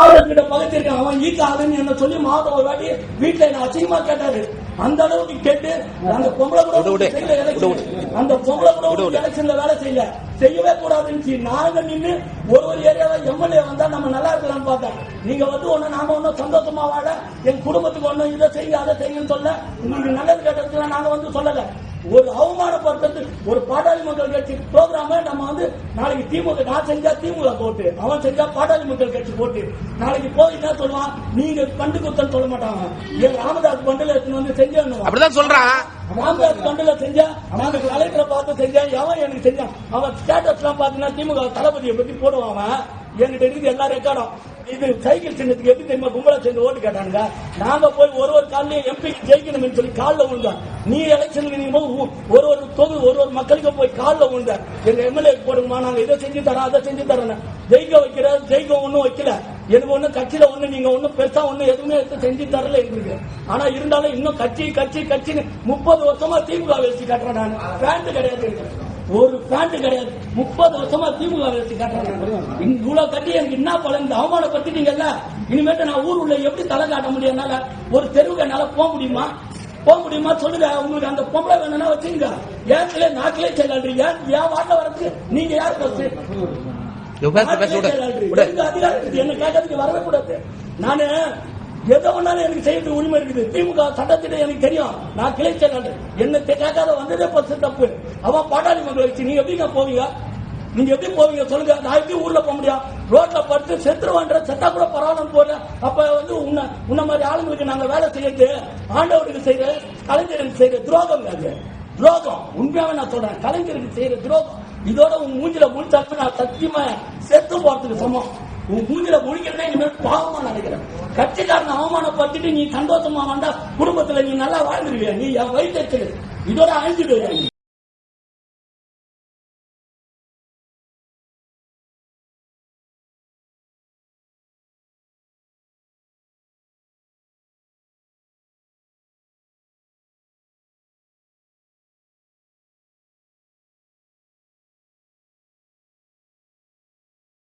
அவர்கிட்ட பகத்திருக்கான். அவன் ஈக்க ஆளுன்னு என்ன சொல்லி மாதம் ஒரு வாட்டி வீட்டுல என்ன அசிங்கமா கேட்டாரு. அந்த அளவுக்கு கேட்டு அந்த பொம்பளை கூட. செய்யல அந்த பொம்பளை கூட. எலெக்ஷன்ல வேலை செய்யல. செய்யவே கூடாதுன்னு நாங்க நின்னு ஒரு ஒரு ஏரியால எம்எல்ஏ வந்தா நம்ம நல்லா இருக்கலாம்னு பார்த்தோம் நீங்க வந்து ஒண்ணு நாம ஒண்ணும் சந்தோஷமா வாழ என் குடும்பத்துக்கு ஒண்ணும் இதை செய்ய அதை செய்யுன்னு சொல்ல உங்களுக்கு நல்லது கேட்டதுக்கு நாங்க வந்து சொல்லல. ஒரு அவமானப்படுத்துறது ஒரு மக்கள் கட்சி வந்து நாளைக்கு திமுக நான் செஞ்சா திமுக போட்டு அவன் செஞ்சா பாட்டாளி மக்கள் கட்சி போட்டு நாளைக்கு போய் என்ன சொல்லுவான் நீங்க பண்டு குத்தம் சொல்ல மாட்டாங்க. என் ராமதாஸ் பண்டில் எடுத்துன்னு வந்து செஞ்சேன்னு அப்படிதான் சொல்றான் ராமதாஸ் பண்டில செஞ்சா நாங்க கலெக்டரை பார்த்து செஞ்சேன் எவன் எனக்கு செஞ்சான் அவன் ஸ்டேட்டஸ் எல்லாம் பாத்தீங்கன்னா திமுக தளபதியை பத்தி போடுவான் என்கிட்ட இருக்குது எல்லா ரெக்கார்டும் இது சைக்கிள் சின்னத்துக்கு எப்படி தெரியுமா? கும்பலா சேர்ந்து ஓட்டு கேட்டானுங்க. நாங்க போய் ஒரு ஒரு காலையும் எம்பி ஜெயிக்கணும்னு சொல்லி காலில் விழுந்தோம் நீ எலெக்ஷனுக்கு நீங்க ஒரு ஒரு தொகு ஒரு ஒரு மக்களுக்கும் போய் காலில் விழுந்த எங்க எம்எல்ஏ போடுங்கம்மா நாங்க இதை செஞ்சு தரோம் அதை செஞ்சு தரோம் ஜெயிக்க வைக்கிற ஜெயிக்க ஒன்றும் வைக்கல. எனக்கு ஒண்ணு கட்சியில ஒண்ணு நீங்க ஒன்றும் பெருசா ஒண்ணு எதுவுமே எடுத்து செஞ்சு தரல எங்களுக்கு. ஆனா இருந்தாலும் இன்னும் கட்சி கட்சி கட்சின்னு முப்பது வருஷமா திமுக வச்சு கட்டுறேன் நான். பேண்ட் கிடையாது ஒரு பேண்ட் கிடையாது. முப்பது வருஷமா திமுக வச்சு கட்டுறேன் இவ்வளவு கட்டி எனக்கு என்ன பலன் இந்த அவமானப்படுத்திட்டீங்கல்ல இனிமேட்டு நான் ஊர் உள்ள எப்படி தலை காட்ட முடியும்? என்னால ஒரு தெருவுக்கு என்னால போக முடியுமா? போக முடியுமா? சொல்லுங்க. உங்களுக்கு அந்த பொம்பளை வேணும்னா வச்சுங்க ஏற்கனவே நாக்கிலே செயலாளர் ஏன் என் வாட்டில் வரதுக்கு நீங்க யார் ஃபர்ஸ்ட் இருக்குது. என்ன கேட்கறதுக்கு வரவே கூடாது. நானு எதை வேணாலும் எனக்கு செய்யறதுக்கு உரிமை இருக்குது. திமுக சட்டத்திட்ட எனக்கு தெரியும். நான் கிளை செயலாளர் என்ன கேட்காத வந்ததே பத்து தப்பு. அவன் பாட்டாளி மக்கள் வச்சு நீங்க எப்படிங்க போவீங்க? நீங்க எப்படி போவீங்க சொல்லுங்க. நான் எப்படி ஊர்ல போக முடியும்? ரோட்ல படுத்து செத்துருவான்ற செத்தா கூட பரவாயில்ல போற அப்ப வந்து உன்ன உன்ன மாதிரி ஆளுங்களுக்கு நாங்க வேலை செய்யறது ஆண்டவருக்கு செய்யற கலைஞருக்கு செய்யற துரோகம் அது. துரோகம். உண்மையாவே நான் சொல்றேன். கலைஞருக்கு செய்யற துரோகம். இதோட உன் மூஞ்சில முடிச்சாலுமே நான் சத்தியமா செத்து போறதுக்கு சமம். உன் மூஞ்சில முடிக்கிறதே இனிமேல் பாவமா நினைக்கிறேன் கட்சிக்காரன் அவமானப்படுத்திட்டு நீ சந்தோஷமா வந்தா குடும்பத்துல நீ நல்லா வாழ்ந்துருவியா? நீ என் வயிற்று இதோட அழிஞ்சிடுவியா நீ?